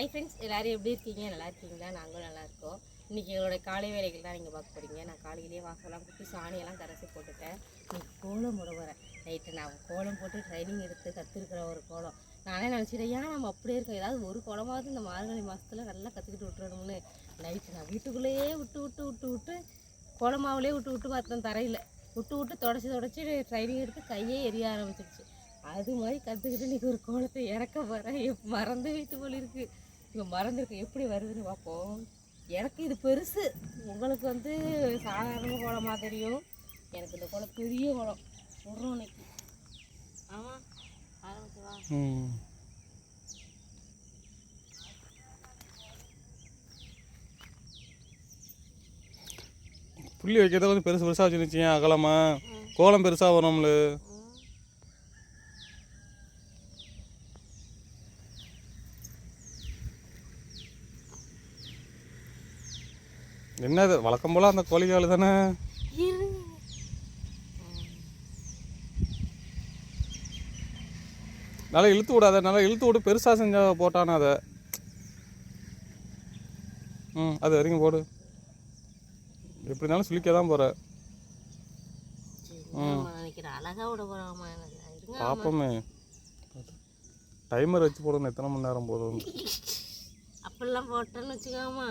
Hi friends எல்லோரும் எப்படி இருக்கீங்க? நல்லா இருக்கீங்களா? நாங்களும் நல்லா இருக்கோம். இன்னைக்கு எங்களோட காலை வேலைகள் தான் நீங்கள் பார்க்க போகிறீங்க நான் காலையிலேயே வாசலாம் குட்டி சாணியெல்லாம் கரைச்சி போட்டுட்டேன். நீ கோலம் போட போகிறேன் நைட்டு நான் கோலம் போட்டு ட்ரைனிங் எடுத்து கற்றுருக்குற ஒரு கோலம். நானே நினச்சிட்டேன் ஏன் நம்ம அப்படியே இருக்கோம்? ஏதாவது ஒரு கோலமாவது இந்த மார்கழி மாதத்தில் நல்லா கற்றுக்கிட்டு விட்டுறணும்னு. நைட்டு நான் வீட்டுக்குள்ளேயே விட்டு விட்டு விட்டு விட்டு குளமாவிலே விட்டு விட்டு பார்த்தேன் தரையில். விட்டு விட்டு தொடச்சி தொடச்சி ட்ரைனிங் எடுத்து கையே எரிய ஆரம்பிச்சிருச்சு. அது மாதிரி கற்றுக்கிட்டு இன்றைக்கி ஒரு கோலத்தை இறக்க போகிறேன் மறந்து வீட்டு போலிருக்கு. இப்போ மறந்துருக்கு எப்படி வருதுன்னு பார்ப்போம். எனக்கு இது பெருசு. உங்களுக்கு வந்து சாதாரண கோலமாக தெரியும் எனக்கு இந்த கோலம் பெரிய கோலம். சொல்கிறோம் இன்னைக்கு. ஆமாம் புள்ளி வைக்கிறத கொஞ்சம் பெருசு பெருசாக வச்சுருந்துச்சிங்க அகலமா. கோலம் பெருசாக வரும்ல. என்னது வழக்கம் போல் அந்த கோழிக்கால் தானே? நல்லா இழுத்து விடாத நல்லா இழுத்து விட்டு பெருசாக செஞ்சா போட்டானா அதை? ம் அது வரைக்கும் போடு. எப்படி இருந்தாலும் சுளிக்க தான் போகிற இருங்க பார்ப்போமே டைமர் வச்சு போடணும் எத்தனை மணி நேரம் போதும் அப்படிலாம் போட்டேன்னு வச்சுக்காமா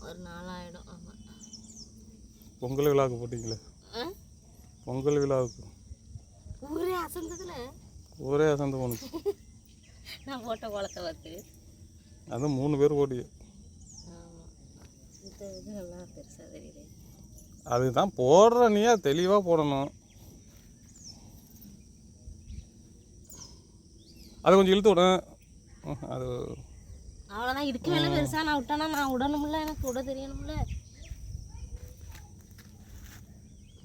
ஒரு நாள் ஆகிடும் ஆமாம் பொங்கல் விழாவுக்கு போட்டிங்களே? பொங்கல் விழாவுக்கு. ஊரே அசந்ததுல? ஒரே அசந்து போணுச்சு நான் போட்ட குளத்தை பார்த்து. அது மூணு பேர் போட்டி ஆமாம் இந்த இது நல்லா பெருசாக தெரியுது அதுதான் போடுற நீயா? தெளிவாக போடணும். அதை கொஞ்சம் இழுத்து விட. அது அவ்வளோதான் இதுக்கு மேலே பெருசாக நான் விட்டேன்னா நான் விடணும்ல? எனக்கு விட தெரியணும்ல?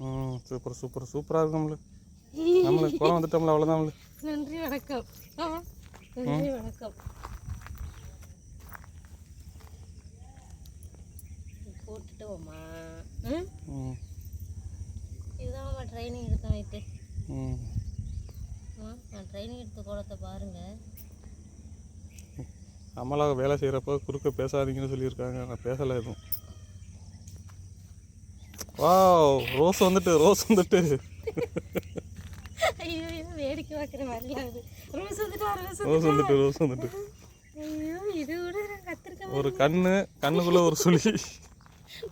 ம் சூப்பர் சூப்பர் சூப்பராக இருக்கும்ல நம்மளுக்கு குளம் வந்துட்டோம்ல அவ்வளோதான்ல நன்றி வணக்கம். நன்றி வணக்கம். போட்டுட்டு போமா ம். இதுதான் ட்ரைனிங் எடுத்தேன் வைத்து. ம். நான் ட்ரைனிங் எடுத்த கோலத்தை பாருங்க. அமலா வேலை செய்கிறப்ப குறுக்க பேசாதீங்கன்னு சொல்லியிருக்காங்க. நான் பேசலை எதுவும். வாவ் ரோஸ் வந்துட்டு ரோஸ் வந்துட்டு. வேடிக்கை பார்க்குற மாதிரிலாம் ரோஸ் வந்துட்டா ரோஸ் வந்துட்டு ரோஸ் வந்துட்டு ஐயோ இது விட நான் கத்திருக்கேன் ஒரு கண்ணு கண்ணுக்குள்ளே ஒரு சுழி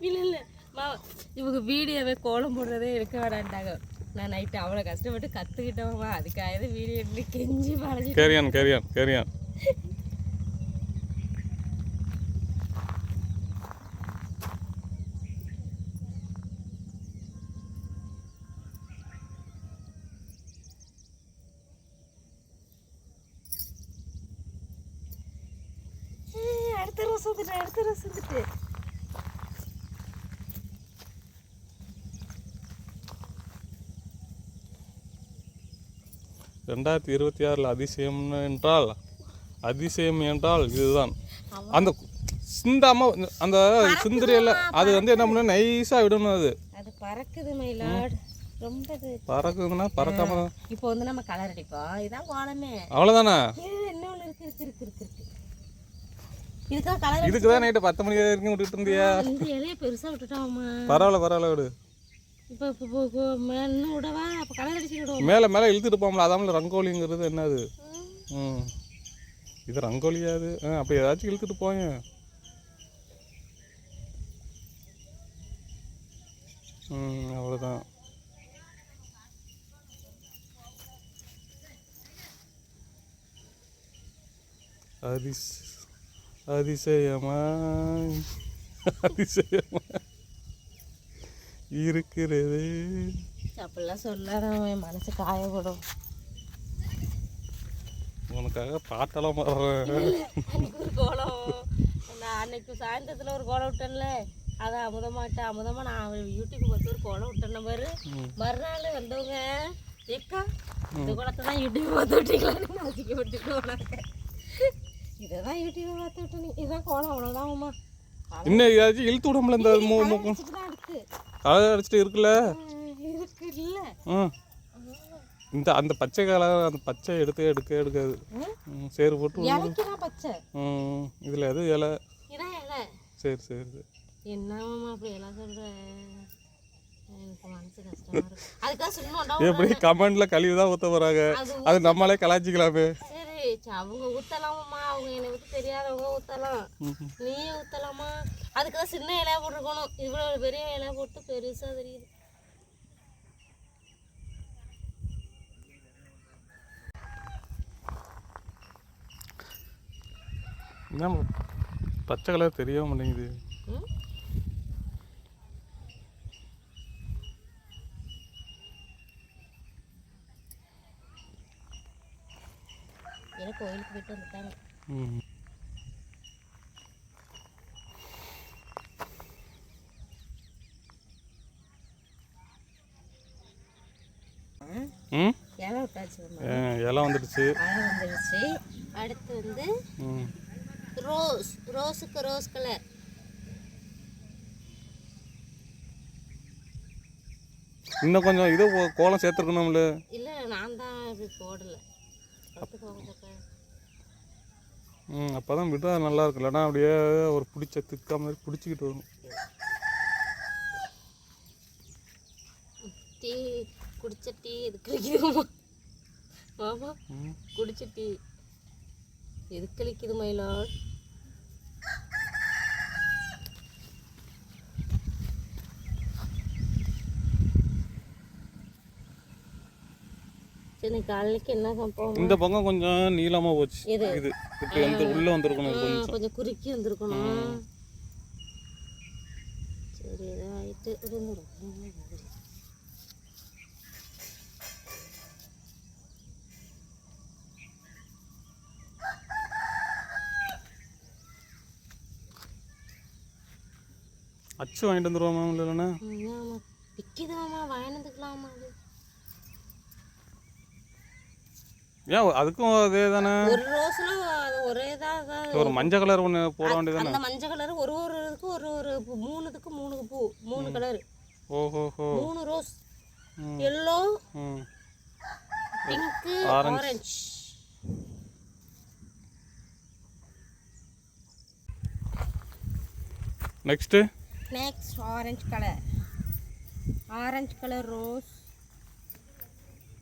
இல்லை இல்லை. இவங்க வீடியோவே கோலம் போடுறதே எடுக்க வேடாண்டாங்க நான் நைட்டு அவ்வளோ கஷ்டப்பட்டு கற்றுக்கிட்டோமா அதுக்காக வீடியோ கெஞ்சி பழஞ்சி கேரியான் கேரியான் கேரியான் அடுத்த ரோஸ் வந்துட்டு அடுத்த ரோஸ் வந்துட்டு ரெண்டாயிரத்தி இருபத்தி ஆறில் அதிசயம் என்றால் அதிசயம் என்றால் இதுதான். அந்த சிந்தாம அந்த சிந்திரியல அது வந்து என்ன பண்ணணும் நைஸாக விடணும் அது. பறக்குதுன்னா பறக்காம இப்போ வந்து நம்ம கலர் அடிப்போம். இதுதான் கோலமே. அவ்வளோதானே இதுக்கு தான் நைட்டு பத்து மணி வரைக்கும் விட்டுட்டு இருந்தியா? பெருசாக பரவாயில்ல பரவாயில்ல விடு. இப்போ இப்போ விடவா? அப்போ அடிச்சு விடுவோம். மேலே மேலே இழுத்துட்டு போகல அதாமல ரங்கோலிங்கிறது என்னது? ம். இது ரங்கோலியாது ஆ அப்போ ஏதாச்சும் இழுத்துட்டு போயேன். ம் அவ்வளோதான் அதிஸ் அதிசயமாய் அதிசயமாய். இருக்கிறது. அப்படிலாம் சொல்லாத என் மனசு காயப்படும். உனக்காக பாட்டெல்லாம் நான் அன்னைக்கு சாயந்தரத்தில் ஒரு கோலம் விட்டேன்ல. அதை அமுதமாட்ட அமுதமா நான் யூடியூப் பார்த்து ஒரு கோலம் விட்டேன் பாரு. மறுநாள் வந்தவங்க ஏக்கா இந்த கோலத்தை தான் யூடியூப் பார்த்து விட்டீங்களான்னு நசிக்கப்பட்டுட்டு இதை தான் யூடியூப் பார்த்து விட்டேன் இதுதான் கோலம் அவ்வளோதான் அம்மா இன்னும் ஏதாச்சும் இழுத்து விடாமல இந்த மூ அழகு அடிச்சுட்டு இருக்குல்ல? இருக்கு இல்லை ம். இந்த அந்த பச்சை கலர் அந்த பச்சை எடுத்து எடுக்க எடுக்காது. சேறு போட்டு பச்சை? ம் இதில் எது இலை? சரி சரி சரி. எப்படி கமெண்ட்ல கழிவு தான் ஊற்ற போகிறாங்க அது நம்மளே கலாய்ச்சிக்கலாமே. சரி சரி, அவங்க ஊத்தலாமாம்மா? அவங்க என்னை விட்டு தெரியாதவங்க ஊத்தலாம். நீயே ஊத்தலாமா? அதுக்கு தான் சின்ன இலையா போட்டிருக்கணும். இவ்வளவு பெரிய இலையா போட்டு பெருசா தெரியுது. என்ன பச்சை கலர் தெரிய மாட்டேங்குது. எனக்கு கோயிலுக்கு போயிட்டு வந்துட்டாங்க. இலை விட்டாச்சு வந்துடுச்சு. அடுத்து வந்து ரோஸ். ரோஸுக்கு rose colour. இன்னும் கொஞ்சம் இது கோலம் சேர்த்துருக்கணும்ல. இல்லை நான் தான் இப்படி போடலை. அப்போ தான் விட நல்லா இருக்கு அப்படியே ஒரு பிடிச்ச திக்கா மாதிரி பிடிச்சிக்கிட்டு வரும் டீ குடிச்ச டீ எதுக்கு கழிக்குதுமா மாமா குடிச்ச டீ. எதுக்கு கழிக்குது மயிலாட் சரி காலைக்கு என்ன சம்பவம்? இந்த பக்கம் கொஞ்சம் நீளமாக போச்சு? இது. இப்படி வந்து உள்ளே வந்திருக்கணும் இது கொஞ்சம். கொஞ்சம் குறுக்கி வந்திருக்கணும். சரி ஏதோ ஆயிட்டு இருந்துரும் அச்சு வாங்கிட்டு வந்துருவோம் மேம் இல்லைன்னா ஆமா. விற்கிதாம்மா வாங்கினதுக்கலாமா அது? ஏன் அதுக்கும் அதே தானே? ஒரு ரோஸ்ல அது ஒரே தான் ஒரு மஞ்சள் கலர் ஒன்று போட வேண்டியதானே அந்த மஞ்சள் கலர் ஒரு ஒரு இதுக்கு ஒரு ஒரு பூ மூணுத்துக்கு மூணு பூ மூணு கலர். ஓஹோஹோ. மூணு rose. Yellow Orange. Orange. Next? Next orange colour. Orange colour rose.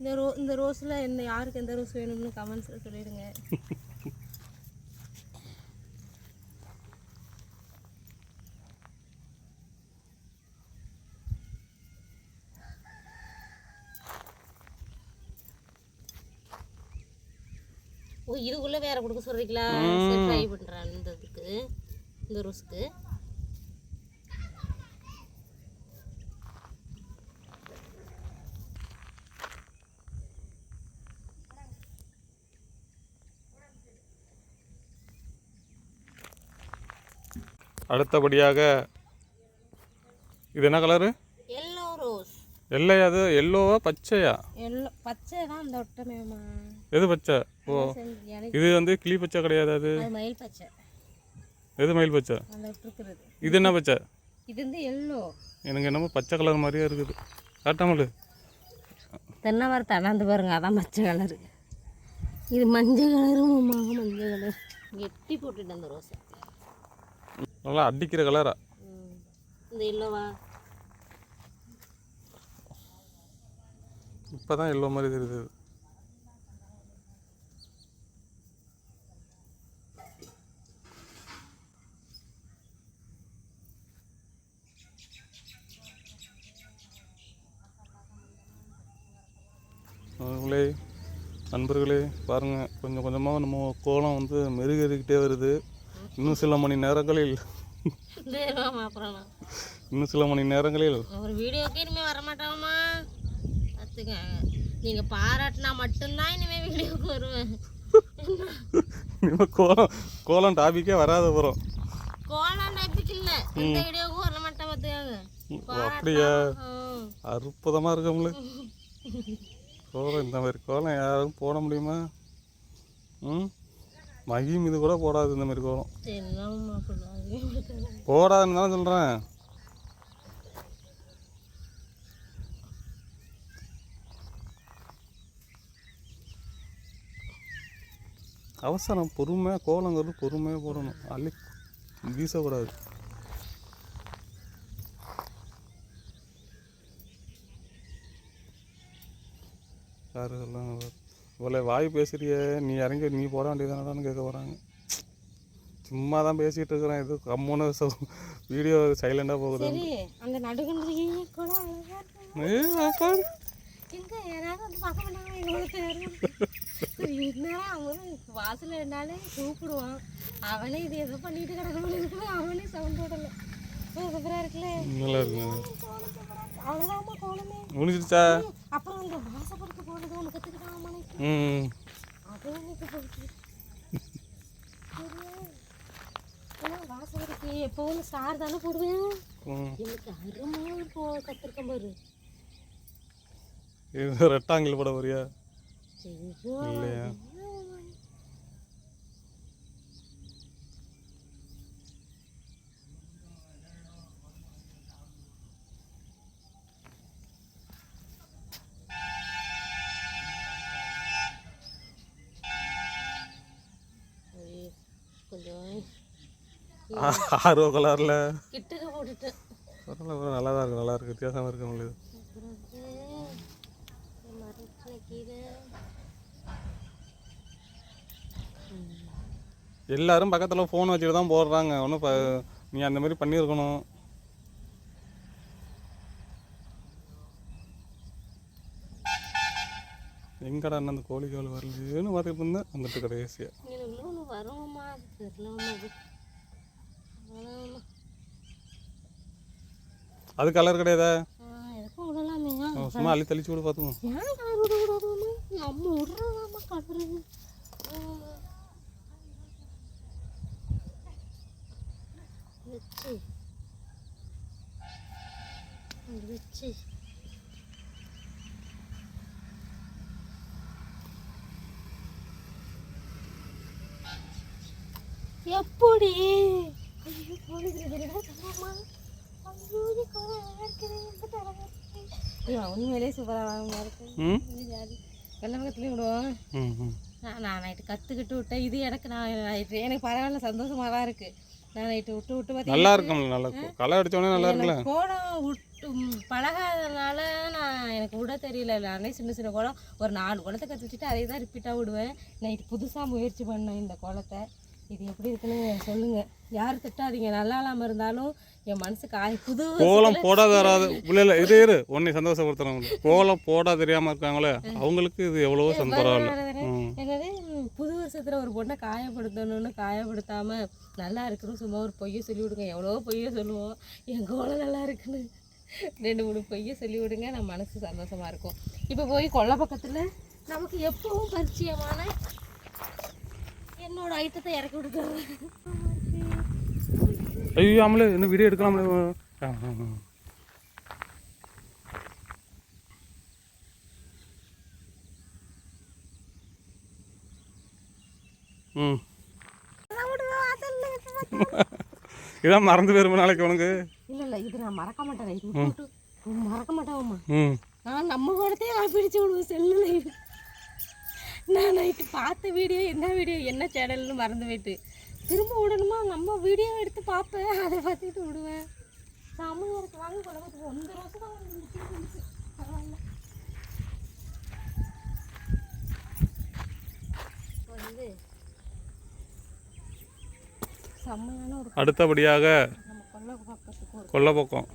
இந்த ரோ இந்த ரோஸில் இந்த யாருக்கு எந்த ரோஸ் வேணும்னு கமெண்ட்ஸில் சொல்லிடுங்க ஓ இதுக்குள்ளே வேற கொடுக்க சொல்றீங்களா? சரி ட்ரை பண்ணுறேன் இந்த இதுக்கு இந்த ரோஸ்க்கு. அடுத்தபடியாக இது என்ன கலரு? Yellow rose. எல்லையா அது எல்லோவா பச்சையா? எல்லோ பச்சை தான் எது பச்சை? ஓ இது வந்து கிளி பச்சை கிடையாது அது? மயில் பச்சை. எது மயில் பச்சை? இது என்ன பச்சை? இது வந்து எல்லோ. எனக்கு என்னமோ பச்சை கலர் மாதிரியே இருக்குது. காட்டாமலு தென்னை மரத்தை அண்ணாந்து பாருங்க அதான் பச்சை கலரு. இது மஞ்சள் கலரும் மஞ்சள் கலர். எட்டி போட்டுட்டு அந்த ரோஸை. நல்லா அடிக்கிற கலரா இந்த இப்போ தான் எல்லோ மாதிரி தெரியுது. அவங்களே நண்பர்களே பாருங்கள் கொஞ்சம் கொஞ்சமாக நம்ம கோலம் வந்து மெருகேறிக்கிட்டே வருது. இன்னும் சில மணி நேரங்களில். இன்னும் சில மணி நேரங்களில். ஒரு வீடியோக்கு இனிமேல் வரமாட்டாமா பார்த்துங்க நீங்கள் பாராட்டினா மட்டும்தான் இனிமேல் வீடியோக்கு வருவேன். இனிமேல் கோலம் கோலம் டாபிக்கே வராத போகிறோம் கோலம் டைப்புக்கு இல்லை. இந்த வீடியோவுக்கு வர மாட்டேன் பார்த்துக்காங்க. அப்படியா. அற்புதமாக இருக்கோம்ல கோலம் இந்த மாதிரி கோலம் யாரும் போட முடியுமா? ம்? மகி மீது கூட போடாது இந்த மாதிரி வரும் போடாதுன்னு தானே சொல்கிறேன் அவசரம் பொறுமையாக கோலங்கிறது பொறுமையாக போடணும். அள்ளி வீசக்கூடாது. யாரு சொல்லுவாங்க இவ்வளோ வாய் பேசுறியே நீ இறங்கி நீ போட வேண்டியதானடான்னு கேட்க வராங்க சும்மா தான் பேசிகிட்டு இருக்கிறேன். இது கம்முன்னு வீடியோ சைலண்டாக போகுது அந்த வாசல்ல இருந்தாலே கூப்பிடுவான். அவனே இது ஏதோ பண்ணிட்டு கிடக்கணும் அவனே சவுண்ட் போடல. சூப்பரா இருக்குல்ல? நல்லா இருக்கு. அவ்வளவுதாம்மா கோலமே. முடிஞ்சிருச்சா அப்புறம் இந்த வாசப்படுத்த போடுறது ஒன்று கற்றுக்கிட்டான் வாசப்படுத்தி எப்போவும் ஸ்டார் தானே போடுவேன் ம். எனக்கு அருமையாக போ கத்திருக்கேன் பாரு இது ரெட்டாங்கில் போட வரியா இல்லையா? ஆர்வ கலரில் கிட்டக்க போட்டுட்டேன் பரவாயில்ல நல்லா தான் இருக்கு நல்லா இருக்கு. வித்தியாசமாக இருக்கு கீரை எல்லாரும் பக்கத்தில் ஃபோன் வச்சுட்டு தான் போடுறாங்க. ஒன்றும் நீ அந்த மாதிரி பண்ணியிருக்கணும். எங்கடா அந்த கோழி கால் வரலையேன்னு பார்த்துட்டு இருந்தேன். வந்துட்டு கடைசியாக எனக்கு ஒன்று வருவோம்மா தெரியலம்மா அது கலர் கிடையாதா? சும்மா அள்ளி தெளிச்சு விட பார்த்துக்கோ நம்ம விடுறதாம்மா கலரு வச்சு. எப்படி? உண்மையிலே சூப்பராக இருக்கு. வெள்ளமகத்துலேயும் விடுவோம் நான் நான் நைட்டு கற்றுக்கிட்டு விட்டேன். இது எனக்கு நான் நைட்டு எனக்கு பரவாயில்ல சந்தோஷமாக தான் இருக்குது நான் நைட்டு விட்டு விட்டு பார்த்தீங்கன்னா நல்லா இருக்கும்ல நல்லா இருக்கும். களை அடிச்சோடனே நல்லா இருக்குல்ல எனக்கு கோலம் விட்டு பழகாதனால நான் எனக்கு விட தெரியல. நானே சின்ன சின்ன கோலம் ஒரு நாலு கோலத்தை கற்று வச்சுட்டு அதே தான் ரிப்பீட்டாக விடுவேன். நைட்டு புதுசாக முயற்சி பண்ணேன் இந்த கோலத்தை. இது எப்படி இருக்குன்னு சொல்லுங்கள் யார் திட்டாதீங்க. நல்லா இல்லாமல் இருந்தாலும் என் மனசு காய் புது கோலம் போடாத வராது இல்லை இல்லை இரு இரு. உன்னை சந்தோஷப்படுத்துறவங்க. கோலம் போட தெரியாமல் இருக்காங்களே. அவங்களுக்கு இது எவ்வளவோ சந்தோஷம். என்னது? புது வருஷத்துல ஒரு பொண்ணை காயப்படுத்தணும்னு காயப்படுத்தாம நல்லா இருக்கணும். சும்மா ஒரு பொய்யை சொல்லி விடுங்க. எவ்வளோ பொய்யை சொல்லுவோம். என் கோலம் நல்லா இருக்குன்னு. ரெண்டு மூணு பொய்யை சொல்லி விடுங்க. நம்ம மனசு சந்தோஷமா இருக்கும். இப்போ போய் கொல்லை பக்கத்துல நமக்கு எப்பவும் பரிச்சயமான என்னோட ஐட்டத்தை இறக்கி விட்டுட்டாங்க ஐயோ ஆமலே இன்னும் வீடியோ எடுக்கலாம்ல. ம். இதான் மறந்து போயிருமா நாளைக்கு உனக்கு? இல்லை இல்லை இது நான் மறக்க மாட்டேன். மறக்க மாட்டேன்மா ம். நான் நம்ம கூடத்தையே நான் பிடிச்சு விடுவேன் செல்லில் நான் நைட்டு பார்த்த வீடியோ என்ன வீடியோ என்ன சேனல்னு மறந்து போயிட்டு. திரும்ப விடணுமா? நம்ம வீடியோ எடுத்து பார்ப்பேன் அதை பார்த்துட்டு விடுவேன். செம்மையாக இருக்கு வாங்க குழம்புக்கு ஒன்றரை வருஷம் தான். பரவாயில்ல. வந்து செம்மையான ஒரு அடுத்தபடியாக நம்ம கொல்லை பக்கத்துக்கு ஒரு கொல்லை பக்கம்.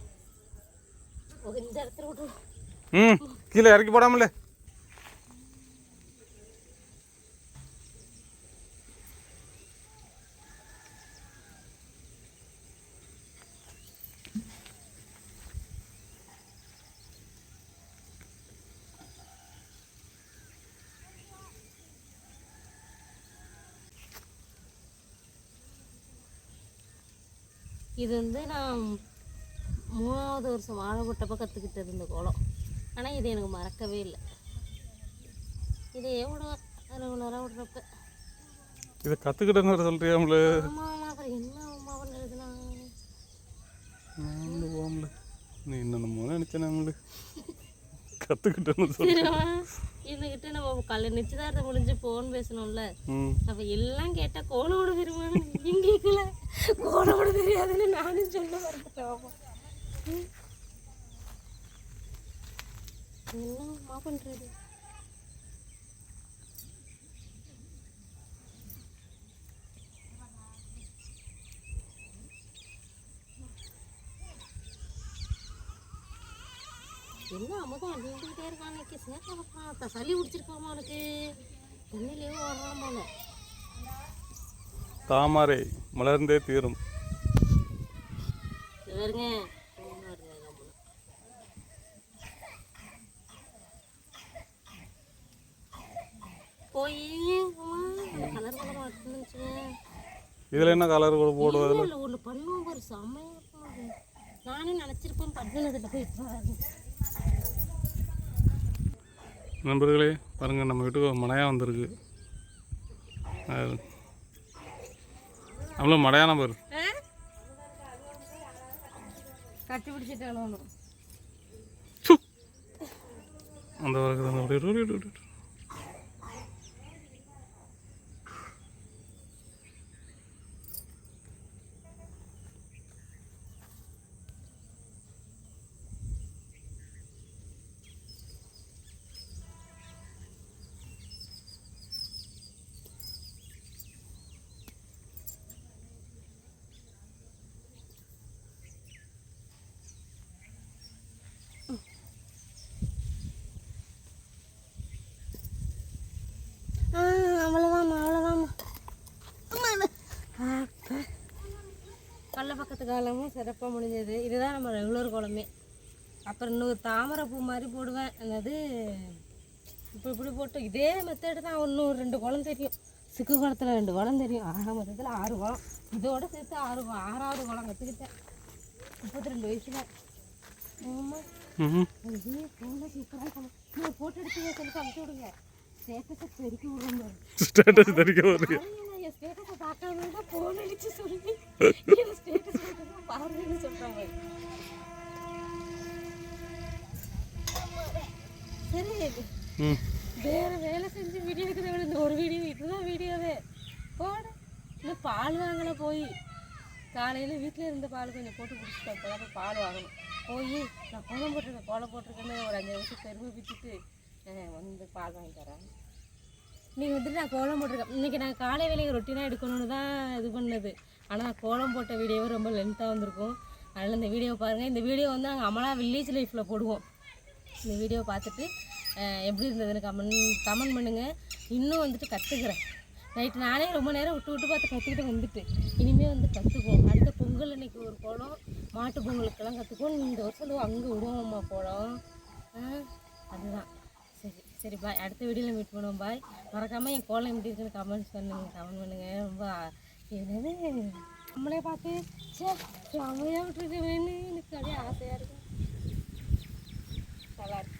இந்த இடத்துல விட்டு ம் கீழே இறக்கி போடாமல. இது வந்து நான் மூணாவது வருஷம் வாழை போட்டப்போ கற்றுக்கிட்டது இந்த கோலம். ஆனால் இது எனக்கு மறக்கவே இல்லை. இதையே விடுவேன் ரெகுலராக விடுறப்ப இதை கற்றுக்கிட்டேன்னு ஆமா ஆமா. அப்புறம் என்ன அம்மா பண்ணுறதுனா நான் போகல நீ என்னென்னமோ நினச்சேன் நம்மளு கற்றுக்கிட்டேன்னு சொல்லி என்கிட்ட நம்ம கல்ல நிச்சயதார்த்தம் முடிஞ்சு ஃபோன் பேசணும்ல. அப்ப எல்லாம் கேட்டா கோலோட தெரியுமான்னு நீங்க கேட்கல கூட தெரியாதுன்னு நானும் சொல்ல வரப்போம் என்னம்மா பண்றது? என்ன அம்மதான் அடிக்கிட்டே இருக்கான் இன்னைக்கு சேர்க்க சளி பிடிச்சிருக்காமா அவனுக்கு தண்ணிலேயே வர்றான் போல. தாமரை மலர்ந்தே தீரும். இதில் என்ன கலர் கூட போடுவது பண்ணுவோம் இருக்கும். நானே நினச்சிருப்பேன் பண்ணினதில் போய் பாரு. நண்பர்களே பாருங்கள் நம்ம வீட்டுக்கு மடையா வந்திருக்கு. அவ்வளோ மடையான பாரு? கட்டி பிடிச்சிட்டாலும் சு! அந்த பக்கத்து காலமும் சிறப்பாக முடிஞ்சது. இதுதான் நம்ம ரெகுலர் குழம்பே. அப்புறம் இன்னொரு தாமரை பூ மாதிரி போடுவேன். என்னது? இப்படி இப்படி போட்டு இதே மெத்தடு தான். இன்னும் ரெண்டு குளம் தெரியும். சிக்கு குளத்தில் ரெண்டு குளம் தெரியும். ஆக மொத்தத்தில் ஆறு குளம் இதோட சேர்த்து ஆறு குளம் ஆறாவது குளம் கற்றுக்கிட்டேன் முப்பத்தி ரெண்டு வயசில் ஃபோட்டோ எடுத்து சொல்லி அனுப்பிச்சி விடுங்க. ஸ்டேட்டஸை பெருக்கி விடுங்க என் ஸ்டேட்டஸை பார்க்காம ஃபோன் அடிச்சு சொல்லி என் ஸ்டேட்டஸ் பாருங்கன்னு சொல்கிறாங்க சரி வேற வேலை செஞ்சு வீடியோ எடுக்கிறத விட இந்த ஒரு வீடியோ இதுதான் வீடியோவே போட இன்னும் பால் வாங்கல போய் காலையில் வீட்டில் இருந்த பால் கொஞ்சம் போட்டு குடிச்சிட்டேன் இப்போ தான் பால் வாங்கணும் போய் நான் கோலம் போட்டிருக்கேன் கோலம் போட்டிருக்கேன்னு ஒரு அஞ்சு நிமிஷம் பெருமை பிச்சுட்டு வந்து பால் வாங்கி தரேன் நீங்கள் வந்துட்டு நான் கோலம் போட்டிருக்கேன். இன்றைக்கி நான் காலை வேலையை ரொட்டீனாக எடுக்கணும்னு தான் இது பண்ணது. ஆனால் நான் கோலம் போட்ட வீடியோவே ரொம்ப லென்த்தாக வந்திருக்கும். அதனால் இந்த வீடியோ பாருங்கள் இந்த வீடியோ வந்து நாங்கள் அமலா வில்லேஜ் லைஃப்பில் போடுவோம். இந்த வீடியோ பார்த்துட்டு எப்படி இருந்ததுன்னு கமெண்ட் கமெண்ட் பண்ணுங்கள் இன்னும் வந்துட்டு கற்றுக்கிறேன் நைட்டு நானே ரொம்ப நேரம் விட்டு விட்டு பார்த்து கற்றுக்கிட்டு வந்துட்டு இனிமேல் வந்து கற்றுக்குவோம் அடுத்த பொங்கல் அன்னைக்கு ஒரு கோலம் மாட்டு பொங்கலுக்கெல்லாம் கற்றுக்குவோம் இந்த வருஷம் அங்கே விடுவோம்மா கோலம். அதுதான். சரி பாய் அடுத்த வீடியோவில் மீட் பண்ணுவோம். பாய் மறக்காமல் என் கோலம் எப்படி இருக்குன்னு கமெண்ட்ஸ் பண்ணுங்கள் கமெண்ட் பண்ணுங்கள் ரொம்ப என்னது? நம்மளே பார்த்து சே செம்மையாக விட்டுருக்கவேன்னு எனக்கு அப்படியே ஆசையாக இருக்கும் நல்லா இருக்கு.